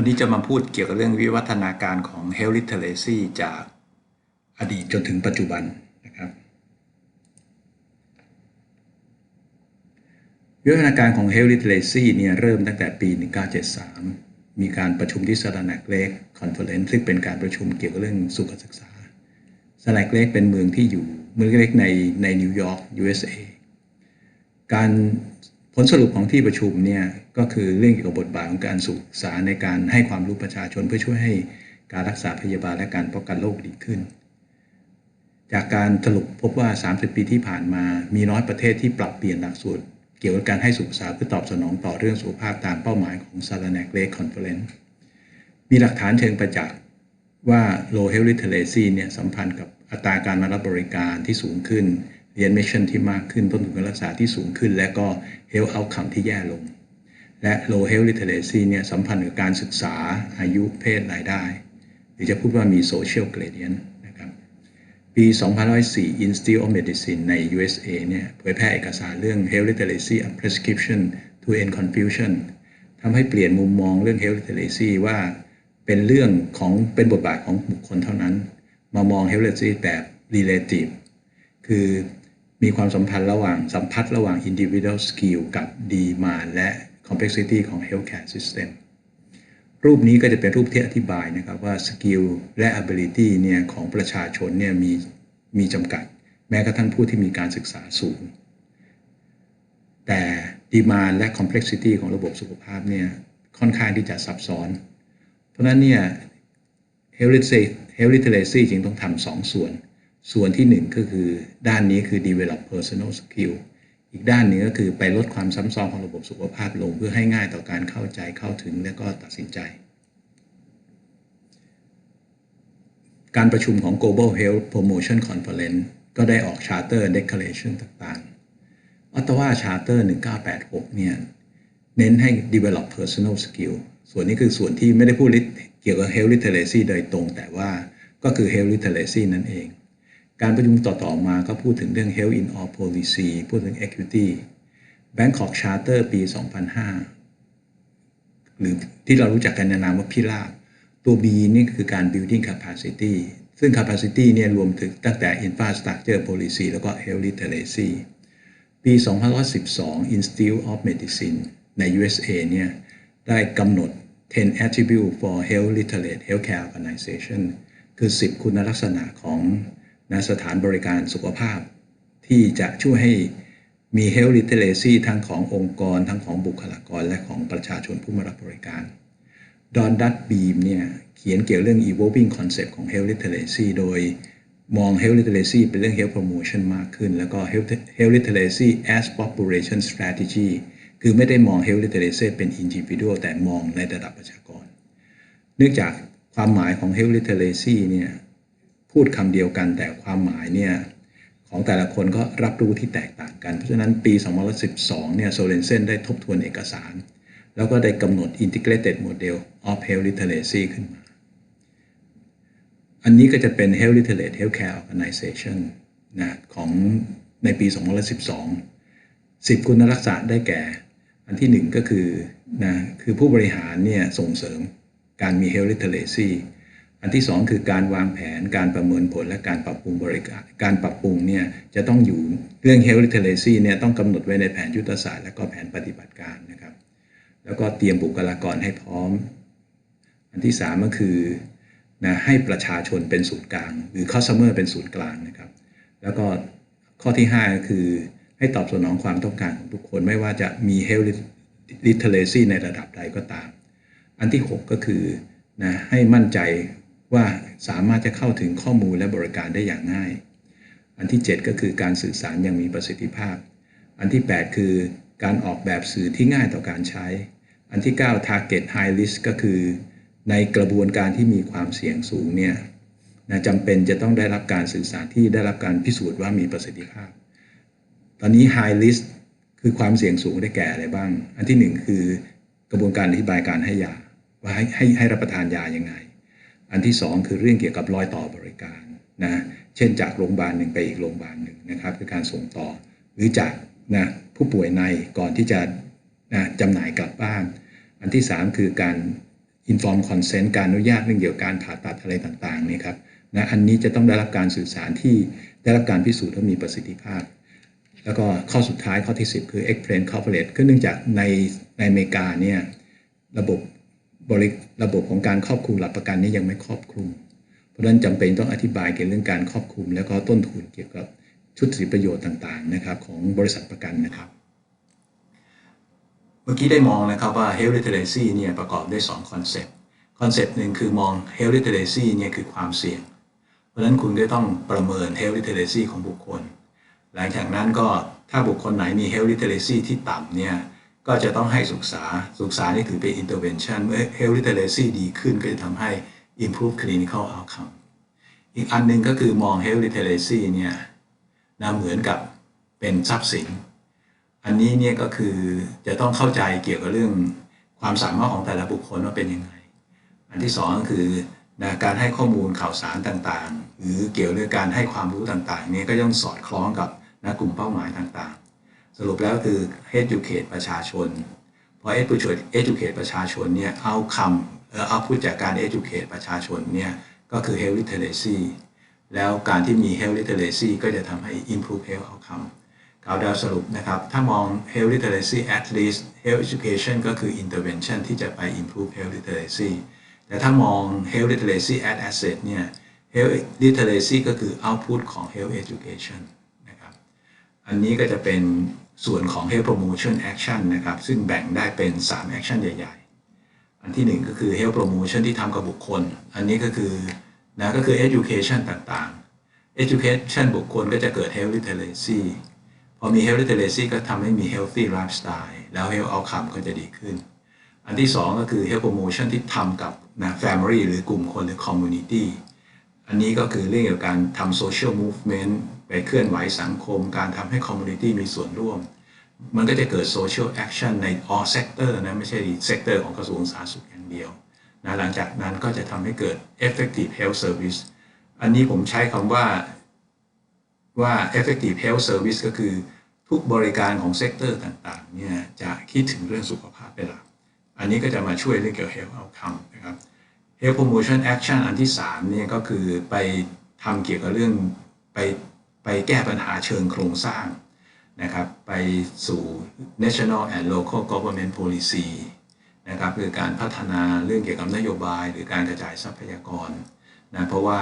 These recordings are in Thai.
วันนี้จะมาพูดเกี่ยวกับเรื่องวิวัฒนาการของ Health Literacy จากอดีตจนถึงปัจจุบันนะครับวิวัฒนาการของ Health Literacy เนี่ยเริ่มตั้งแต่ปี 1973 มีการประชุมที่สแลกเล็กคอนเฟอเรนซ์ซึ่งเป็นการประชุมเกี่ยวกับเรื่องสุขศึกษาสแลกเล็กเป็นเมืองที่อยู่เมืองเล็กในในนิวยอร์ก USA การ ผลสรุปของที่ประชุมเนี่ยก็คือเรื่องเกี่ยวกับบทบาทของการศึกษาในการให้ความรู้ประชาชนเพื่อช่วยให้การรักษาพยาบาลและการป้องกันโรคดีขึ้น จากการสรุปพบว่า 30 ปีที่ผ่านมามีน้อยประเทศที่ปรับเปลี่ยนหลักสูตรเกี่ยวกับการให้สุขศึกษาเพื่อตอบสนองต่อเรื่องสุขภาพตามเป้าหมายของ s a r a n a c Lake Conference มีหลักฐานเชิงประจักษ์ว่า low health literacy เนี่ยสัมพันธ์กับอัตราการมารับบริการที่สูงขึ้น เรียนมิชชั่นที่มากขึ้นต้นทุนการรักษาที่สูงขึ้น และก็ health outcome ที่แย่ลง และ low health literacy เนี่ยสัมพันธ์กับการศึกษาอายุเพศรายได้ หรือจะพูดว่ามี social gradient นะครับปี 2004 Institute of Medicine ใน USA เนี่ยเผยแพร่เอกสารเรื่อง health literacy and prescription to end confusion ทำให้เปลี่ยนมุมมองเรื่อง health literacy ว่าเป็นเรื่องของเป็นบทบาทของบุคคลเท่านั้น มามอง health literacy แบบ relative คือ มีความสัมพันธ์ระหว่างสัมพัทธ์ระหว่าง individual skill กับ demand และ complexity ของ healthcare system รูปนี้ก็จะเป็นรูปที่อธิบายนะครับว่า skill และ ability เนี่ยของประชาชนเนี่ยมีมีจำกัด แม้กระทั่งผู้ที่มีการศึกษาสูง แต่ demand และ complexity ของระบบสุขภาพเนี่ยค่อนข้างที่จะซับซ้อน เพราะนั้นเนี่ย health literacy health literacy จึงต้องทำสองส่วน ส่วนที่หนึ่งก็คือด้านนี้คือ develop personal skill อีกด้านหนึ่งก็คือไปลดความซ้ำซ้อนของระบบสุขภาพลง เพื่อให้ง่ายต่อการเข้าใจเข้าถึงและก็ตัดสินใจ การประชุมของ Global Health Promotion Conference ก็ได้ออก Charter Declaration ต่างๆ Ottawa Charter 1986 เนี่ย เน้นให้ develop personal skill ส่วนนี้คือส่วนที่ไม่ได้พูดเกี่ยวกับ health literacy โดยตรง แต่ว่าก็คือ health literacy นั่นเอง การประชุมต่อๆมาก็พูดถึงเรื่อง health in all policy พูดถึง equity Bangkok Charter ปี 2005 หรือที่เรารู้จักกันในนามว่าพิราบตัว B นี่คือการ building capacity ซึ่ง capacity เนี่ยรวมถึงตั้งแต่ infrastructure policy แล้วก็ health literacy ปี 2012 Institute of Medicine ใน USA เนี่ยได้กำหนด 10 attribute for health literate healthcare organization คือ 10 คุณลักษณะของ นะสถานบริการสุขภาพ ที่จะช่วยให้มี health literacy ทั้งขององค์กร ทั้งของบุคลากรและของประชาชนผู้มารับบริการดอนดัตบีมเนี่ยเขียนเกี่ยวเรื่อง evolving concept ของ health literacy โดยมอง health literacy เป็นเรื่อง health promotion มากขึ้น แล้วก็ health health literacy as population strategy คือไม่ได้มอง health literacy เป็น individual แต่มองในระดับประชากร เนื่องจากความหมายของ health literacy เนี่ย พูดคำเดียวกันแต่ความหมายเนี่ยของแต่ละคนก็รับรู้ที่แตกต่างกัน เพราะฉะนั้นปี 2012 เนี่ยโซเลนเซนได้ทบทวนเอกสาร แล้วก็ได้กำหนด integrated model of health literacy ขึ้นมา อันนี้ก็จะเป็น health literate healthcare organization นะของในปี 2012 10 คุณลักษณะได้แก่ อันที่หนึ่งก็คือนะคือผู้บริหารเนี่ยส่งเสริมการมี health literacy อันที่สองคือการวางแผนการประเมินผลและการปรับปรุงบริการ การปรับปรุงเนี่ยจะต้องอยู่เรื่อง health literacy เนี่ยต้องกำหนดไว้ในแผนยุทธศาสตร์และก็แผนปฏิบัติการนะครับ แล้วก็เตรียมบุคลากรให้พร้อม อันที่สามก็คือนะให้ประชาชนเป็นศูนย์กลาง หรือ customer เป็นศูนย์กลางนะครับ แล้วก็ข้อที่ห้าก็คือให้ตอบสนองความต้องการของทุกคนไม่ว่าจะมี health literacy ในระดับใดก็ตาม อันที่ 6 ก็คือนะให้มั่นใจ ว่าสามารถจะเข้าถึงข้อมูลและบริการได้อย่างง่าย อันที่ 7 ก็คือการสื่อสารอย่างมีประสิทธิภาพ อันที่ 8 คือการออกแบบสื่อที่ง่ายต่อการใช้ อันที่ 9 target high risk ก็คือ ในกระบวนการที่มีความเสี่ยงสูงเนี่ยนะจำเป็นจะต้องได้รับการสื่อสารที่ได้รับการพิสูจน์ว่ามีประสิทธิภาพ ตอนนี้ high risk คือความเสี่ยงสูงได้แก่อะไรบ้าง อันที่ 1 คือกระบวนการอธิบายการให้ยาว่าให้ให้ให้รับประทานยายังไง อันที่ 2 คือเรื่องเกี่ยวกับรอยต่อบริการนะเช่นจากโรงพยาบาลหนึ่งไปอีกโรงพยาบาลหนึ่งนะครับคือการส่งต่อ หรือจากนะผู้ป่วยในก่อนที่จะนะจำหน่ายกลับบ้าน อันที่ 3 คือการ inform consent การอนุญาตเรื่องเกี่ยวกับการผ่าตัดอะไรต่างๆนี่ครับนะอันนี้จะต้องได้รับการสื่อสารที่ได้รับการพิสูจน์ว่ามีประสิทธิภาพ แล้วก็ข้อสุดท้ายข้อที่ 10 คือ explain coverage ก็เนื่องจากในในอเมริกาเนี่ยระบบ บริระบบของการครอบคลุมหลักประกันนี้ยังไม่ครอบคลุม เพราะฉะนั้นจำเป็นต้องอธิบายเกี่ยวกับเรื่องการครอบคลุม แล้วก็ต้นทุนเกี่ยวกับชุดสิทธิประโยชน์ต่างๆนะครับของบริษัทประกันนะครับเมื่อกี้ได้มองนะครับว่า health literacy เนี่ยประกอบด้วย2คอนเซปต์คอนเซปต์หนึ่งคือมอง health literacy เนี่ยคือความเสี่ยง เพราะฉะนั้นคุณก็ต้องประเมิน health literacy ของบุคคล หลังจากนั้นก็ถ้าบุคคลไหนมี health literacy ที่ต่ำเนี่ย ก็จะต้องให้ศึกษาศึกษานี่ถือเป็น intervention เมื่อ health literacy ดีขึ้นก็จะทำให้ improve clinical outcome อีกอันหนึ่งก็คือมอง health literacy เนี่ยนะเหมือนกับเป็นทรัพย์สิน อันนี้เนี่ยก็คือจะต้องเข้าใจเกี่ยวกับเรื่องความสามารถของแต่ละบุคคลว่าเป็นยังไง อันที่สองก็คือนะการให้ข้อมูลข่าวสารต่างๆ หรือเกี่ยวเรื่องการให้ความรู้ต่างๆเนี่ยก็ต้องสอดคล้องกับนะกลุ่มเป้าหมายต่างๆ สรุปแล้วคือ educate ประชาชน พอ educate educate ประชาชนเนี่ยเอาคำเออเอาพูดจากการ educate ประชาชนเนี่ยก็คือ health literacy แล้วการที่มี health literacy ก็จะทำให้ improve health outcome กล่าวดาวสรุปนะครับ ถ้ามอง health literacy at least health education ก็คือ intervention ที่จะไป improve health literacy แต่ถ้ามอง health literacy at asset เนี่ย health literacy ก็คือ output ของ health education นะครับ อันนี้ก็จะเป็น ส่วนของ health promotion action นะครับ ซึ่งแบ่งได้เป็น 3 action ใหญ่ ๆ อันที่ 1 ก็คือ health promotion ที่ทำกับบุคคล อันนี้ก็คือนะก็คือ education ต่างๆ education บุคคลก็จะเกิด health literacy พอมี health literacy ก็ทำให้มี healthy lifestyle แล้ว health outcome ก็จะดีขึ้น อันที่ 2 ก็คือ health promotion ที่ทำกับนะ family หรือกลุ่มคนหรือ community อันนี้ก็คือเรื่องเกี่ยวกับการทำ social movement ไปเคลื่อนไหวสังคม การทำให้ community มีส่วนร่วม มันก็จะเกิด social action ใน all sector นะ ไม่ใช่ sector ของกระทรวงสาธารณสุขอย่างเดียวนะหลังจากนั้นก็จะทำให้เกิด effective health service อันนี้ผมใช้คำว่าว่า effective health service ก็คือทุกบริการของเซกเตอร์ต่างๆเนี่ยจะคิดถึงเรื่องสุขภาพเป็นหลัก อันนี้ก็จะมาช่วยเรื่องเกี่ยวกับ health outcome นะครับ health promotion action อันที่3เนี่ยก็คือไปทำเกี่ยวกับเรื่องไป ไปแก้ปัญหาเชิงโครงสร้างนะครับไปสู่ national and local government policy นะครับคือการพัฒนาเรื่องเกี่ยวกับนโยบาย หรือการกระจายทรัพยากรนะเพราะว่า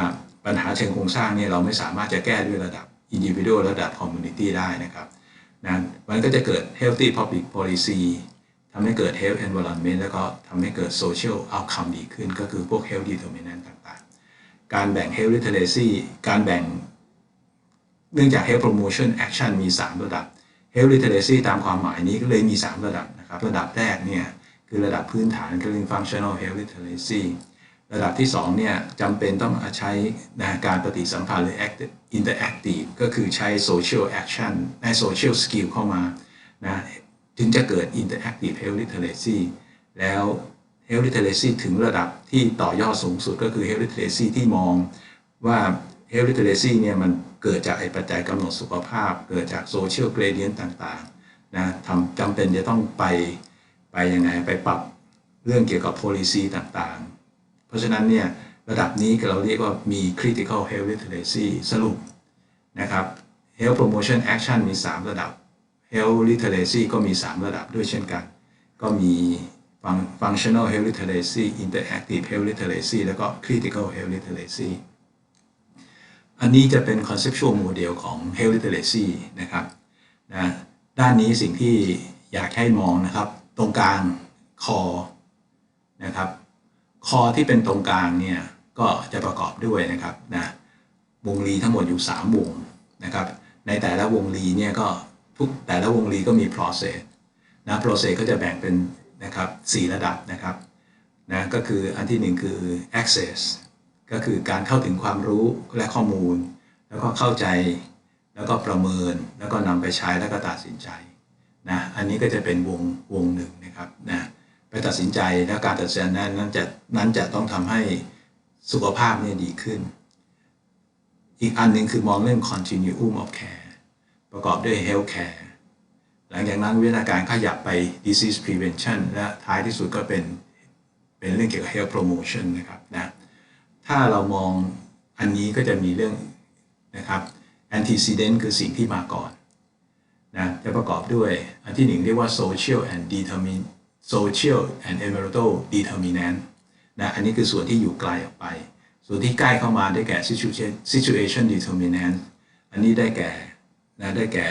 ปัญหาเชิงโครงสร้างเนี่ยเราไม่สามารถจะแก้ด้วยระดับ individual ระดับ community ได้นะครับนะมันก็จะเกิด healthy public policy ทำให้เกิด health environment แล้วก็ทำให้เกิด social outcome ดีขึ้น ก็คือพวก health determinant ต่างๆ การแบ่ง health literacy การแบ่ง เนื่องจาก health promotion action มี 3 ระดับ health literacy ตามความหมายนี้ก็เลยมี 3 ระดับนะครับ ระดับแรกเนี่ยคือระดับพื้นฐานคือเรื่อง functional health literacy ระดับที่2เนี่ยจำเป็นต้องใช้นะการปฏิสัมพันธ์หรือ active interactive ก็คือใช้ social action ใน social skill เข้ามานะถึงจะเกิด interactive health literacy แล้ว health literacy ถึงระดับที่ต่อยอดสูงสุดก็คือ health literacy ที่มองว่า health literacy เนี่ยมัน เกิดจากไอ้ปัจจัยกำหนดสุขภาพ เกิดจากโซเชียลเกรเดียนต่างๆนะทำจำเป็นจะต้องไปไปยังไงไปปรับเรื่องเกี่ยวกับ policy ต่างๆ เพราะฉะนั้นเนี่ยระดับนี้เราเรียกว่ามี critical health literacy สรุปนะครับ health promotion action มี 3 ระดับ health literacy ก็มี 3 ระดับด้วยเช่นกัน ก็มี functional health literacy interactive health literacy แล้วก็ critical health literacy อันนี้จะเป็น conceptual model ของ health literacy นะครับนะด้านนี้สิ่งที่อยากให้มองนะครับ ตรงกลางคอนะครับคอที่เป็นตรงกลางเนี่ยก็จะประกอบด้วยนะครับนะวงรีทั้งหมดอยู่ 3 วงนะครับ ในแต่ละวงรีเนี่ยก็ทุกแต่ละวงรีก็มี process นะ process ก็จะแบ่งเป็นนะครับ4ระดับนะครับนะก็คืออันที่ 1 คือ access ก็คือการเข้าถึงความรู้และข้อมูล แล้วก็เข้าใจแล้วก็ประเมินแล้วก็นำไปใช้แล้วก็ตัดสินใจนะอันนี้ก็จะเป็นวงวงหนึ่งนะครับนะไปตัดสินใจแล้วการตัดสินใจนั้นจะนั้นจะต้องทำให้สุขภาพเนี่ยดีขึ้น อีกอันหนึ่งคือมองเรื่อง continuum of care ประกอบด้วย health care หลังจากนั้นวิทยาการขยับไป disease prevention และท้ายที่สุดก็เป็นเป็เป็นเรื่องเกี่ยวกับ health promotion นะครับนะ ถ้าเรามองอันนี้ก็จะมีเรื่องนะครับ antecedent คือสิ่งที่มาก่อนนะจะประกอบด้วยอันที่หนึ่งเรียกว่า social and determin social and environmental determinant นะอันนี้คือส่วนที่อยู่ไกลออกไป ส่วนที่ใกล้เข้ามาได้แก่ situation situation determinant อันนี้ได้แก่นะได้แก่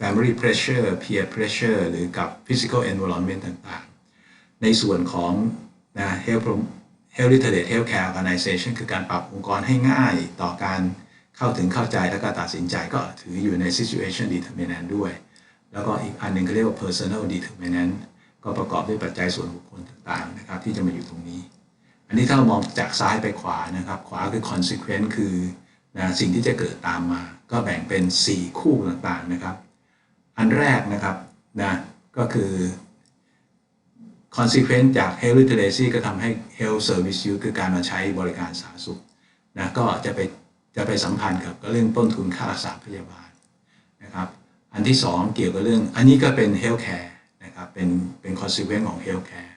family pressure peer pressure หรือกับ physical environment ต่างๆ ในส่วนของนะ health health related healthcare organization คือการปรับองค์กรให้ง่ายต่อการเข้าถึงเข้าใจและก็ตัดสินใจก็ถืออยู่ใน situation determinant ด้วย แล้วก็อีกอันหนึ่งก็เรียกว่า personal determinant ก็ประกอบด้วยปัจจัยส่วนบุคคลต่างๆนะครับที่จะมาอยู่ตรงนี้ อันนี้ถ้าเรามองจากซ้ายไปขวานะครับ ขวาคือ consequence คือนะสิ่งที่จะเกิดตามมา ก็แบ่งเป็น 4 คู่ต่างๆนะครับ อันแรกนะครับนะก็คือ consequence จาก health literacy ก็ทำให้ health service use คือการมาใช้บริการสาธารณสุขนะก็จะไปจะไปสัมพันธ์กับเรื่องต้นทุนค่ารักษาพยาบาลนะครับ อันที่ 2 เกี่ยวกับเรื่อง อันนี้ก็เป็น health care นะครับเป็นเป็น consequence ของ health care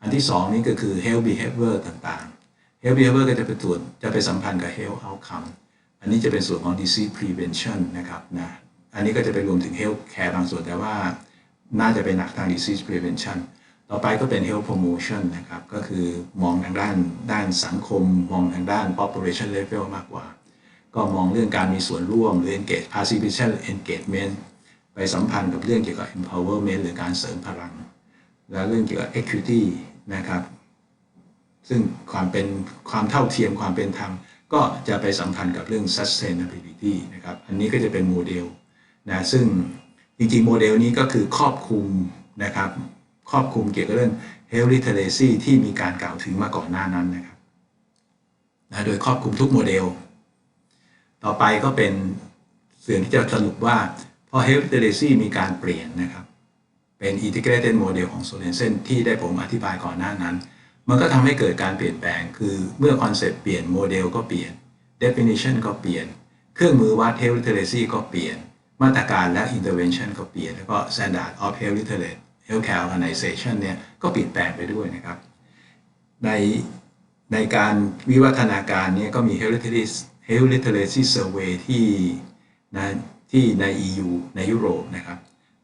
อันที่ 2 นี่ก็คือ health behavior ต่างๆ health behavior ก็จะไปตรวจจะไปสัมพันธ์กับ health outcome อันนี้จะเป็นส่วนของ disease prevention นะครับนะอันนี้ก็จะไปรวมถึง health care บางส่วนแต่ว่าน่าจะเป็นหนักทาง disease prevention ต่อไปก็เป็น health promotion นะครับ ก็คือมองทางด้านด้านสังคม มองทางด้าน population level มากกว่า ก็มองเรื่องการมีส่วนร่วมหรือ engage participation engagement ไปสัมพันธ์กับเรื่องเกี่ยวกับ empowerment หรือการเสริมพลัง และเรื่องเกี่ยวกับ equity นะครับ ซึ่งความเป็นความเท่าเทียมความเป็นธรรม ก็จะไปสัมพันธ์กับเรื่อง sustainability นะครับ อันนี้ก็จะเป็นโมเดลนะซึ่งจริงๆ โมเดลนี้ก็คือครอบคลุมนะครับ ครอบคลุมเกี่ยวกับเรื่อง health literacy ที่มีการกล่าวถึงมาก่อนหน้านั้นนะครับนะโดยครอบคลุมทุกโมเดล ต่อไปก็เป็นส่วนที่จะสรุปว่าพอ health literacy มีการเปลี่ยนนะครับ เป็น integrated model ของ Sorensen ที่ได้ผมอธิบายก่อนหน้านั้น มันก็ทำให้เกิดการเปลี่ยนแปลง คือเมื่อคอนเซปต์เปลี่ยนโมเดลก็เปลี่ยน definition ก็เปลี่ยน เครื่องมือวัด health literacy ก็เปลี่ยน มาตรการและ intervention ก็เปลี่ยน แล้วก็ standard of health literate healthcare organization เนี่ยก็เปลี่ยนแปลงไปด้วยนะครับ ในในการวิวัฒนาการเนี่ยก็มี health literacy health literacy survey ที่นะที่ใน EU ในยุโรปนะครับ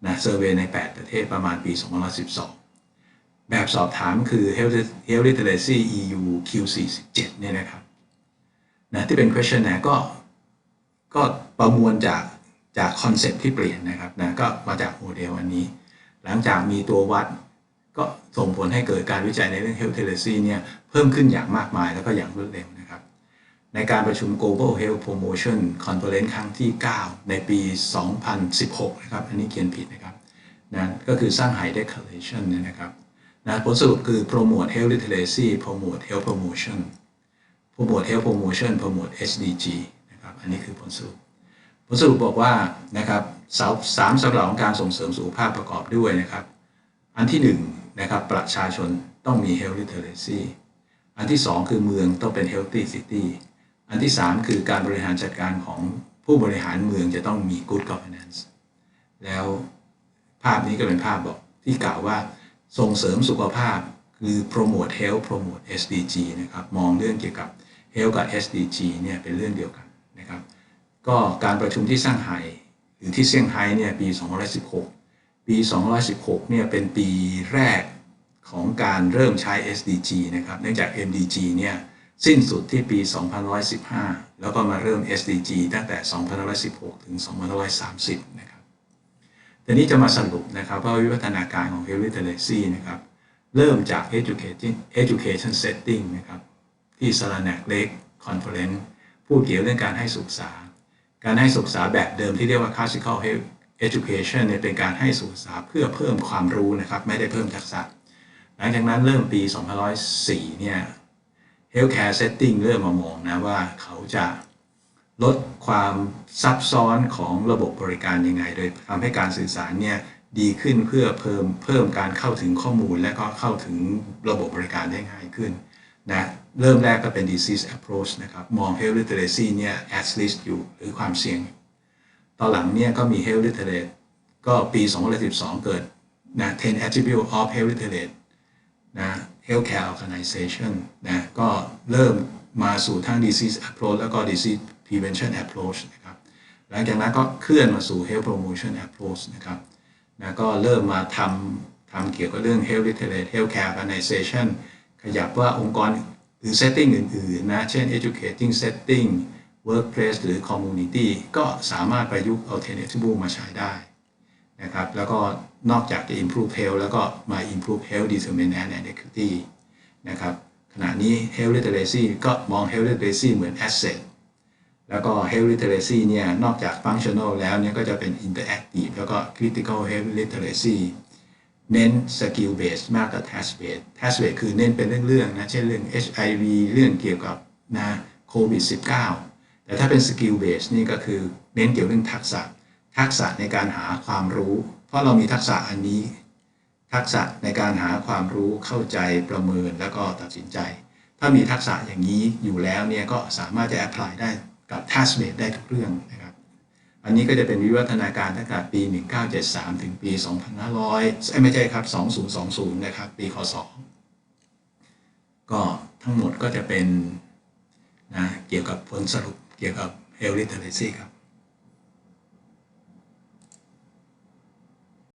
นะเซอร์เวยใน 8 ประเทศประมาณปี 2012 แบบสอบถามคือ Health Health Literacy EU Q47 เนี่ยนะครับนะที่เป็น questionnaire ก็ก็ประมวลจากจากคอนเซ็ปที่เปลี่ยนนะครับนะก็มาจากโมเดลอันนี้ หลังจากมีตัววัด ก็ส่งผลให้เกิดการวิจัยในเรื่อง Health Literacy เนี่ยเพิ่มขึ้นอย่างมากมายแล้วก็อย่างรวดเร็วนะครับ ในการประชุม Global Health Promotion Conference ครั้งที่ 9 ในปี 2016 นะครับ อันนี้เขียนผิดนะครับนะก็คือสร้าง High Declaration เนี่ยนะครับนะผลสรุปคือ promote health literacy promote health promotion promote health promotion promote SDG นะครับ อันนี้คือผลสรุป ผลสรุปบอกว่านะครับสามสามสำหรับของการส่งเสริมสุขภาพประกอบด้วยนะครับ อันที่1นนะครับประชาชนต้องมี health literacy อันที่ 2 คือเมืองต้องเป็น healthy city อันที่ 3 คือการบริหารจัดการของผู้บริหารเมืองจะต้องมี good governance แล้วภาพนี้ก็เป็นภาพบอกที่กล่าวว่าส่งเสริมสุขภาพคือ promote health promote SDG นะครับ มองเรื่องเกี่ยวกับ health กับ SDG เนี่ยเป็นเรื่องเดียวกัน ก็การประชุมที่สร้างไฮ้หรือที่เซี่ยงไฮ้เนี่ยปี 2016 ปี 2016 เนี่ยเป็นปีแรกของการเริ่มใช้ SDG นะครับ เนื่องจาก MDG เนี่ยสิ้นสุดที่ปี 2115 แล้วก็มาเริ่ม SDG ตั้งแต่ 2116 ถึง 2130 นะครับ ทีนี้จะมาสรุปนะครับว่าวิวัฒนาการของ Health Literacy นะครับ เริ่มจาก Education Education Setting นะครับ ที่ส a า a c Lake Conference พูดเกี่ยวเรื่องการให้ศึกษา การให้ศึกษาแบบเดิมที่เรียกว่า classical education เนี่ยเป็นการให้ศึกษาเพื่อเพิ่มความรู้นะครับ ไม่ได้เพิ่มทักษะ หลังจากนั้นเริ่มปี2004 เนี่ย Healthcare Setting เริ่มมามองนะว่าเขาจะลดความซับซ้อนของระบบบริการยังไง โดยทำให้การสื่อสารเนี่ยดีขึ้นเพื่อเพิ่มเพิ่มการเข้าถึงข้อมูลและก็เข้าถึงระบบบริการได้ง่ายขึ้นนะ เริ่มแรกก็เป็น disease approach นะครับ มอง health literacy เนี่ย at risk อยู่หรือความเสี่ยง ตอนหลังเนี่ยก็มี health literate ก็ปี 2012 เกิดนะ 10 attribute of health literate นะ Healthcare Organization นะก็เริ่มมาสู่ทั้ง Disease Approach แล้วก็ Disease Prevention Approach นะครับ หลังจากนั้นก็เคลื่อนมาสู่ Health Promotion Approach นะครับนะก็เริ่มมาทำทำเกี่ยวกับเรื่อง Health Literate Healthcare Organization ขยับว่าองค์กร หรือ setting อื่นๆนะเช่น educating setting workplace หรือ community ก็สามารถประยุกต์ alternative มาใช้ได้นะครับ แล้วก็นอกจากจะ improve health แล้วก็มา improve health determinant and equity นะครับ ขณะนี้ health literacy ก็มอง health literacy เหมือน asset แล้วก็ health literacy เนี่ย นอกจาก functional แล้วเนี่ย ก็จะเป็น interactive แล้วก็ critical health literacy เน้น skill base มากกว่า task base task base คือเน้นเป็นเรื่องๆนะ เช่นเรื่อง HIV เรื่องเกี่ยวกับนะโควิด -19 แต่ถ้าเป็น skill base นี่ก็คือเน้นเกี่ยวเรื่องทักษะ ทักษะในการหาความรู้ เพราะเรามีทักษะอันนี้ ทักษะในการหาความรู้เข้าใจประเมินแล้วก็ตัดสินใจ ถ้ามีทักษะอย่างนี้อยู่แล้วเนี่ยก็สามารถจะ apply ได้กับ task base ได้ทุกเรื่องนะครับ อันนี้ก็จะเป็นวิวัฒนาการตั้งแต่ปี 1973 ถึงปี 2500 ไม่ใช่ครับ 2020 นะครับปีคศก็ทั้งหมดก็จะเป็นนะเกี่ยวกับผลสรุปเกี่ยวกับ health literacy ครับ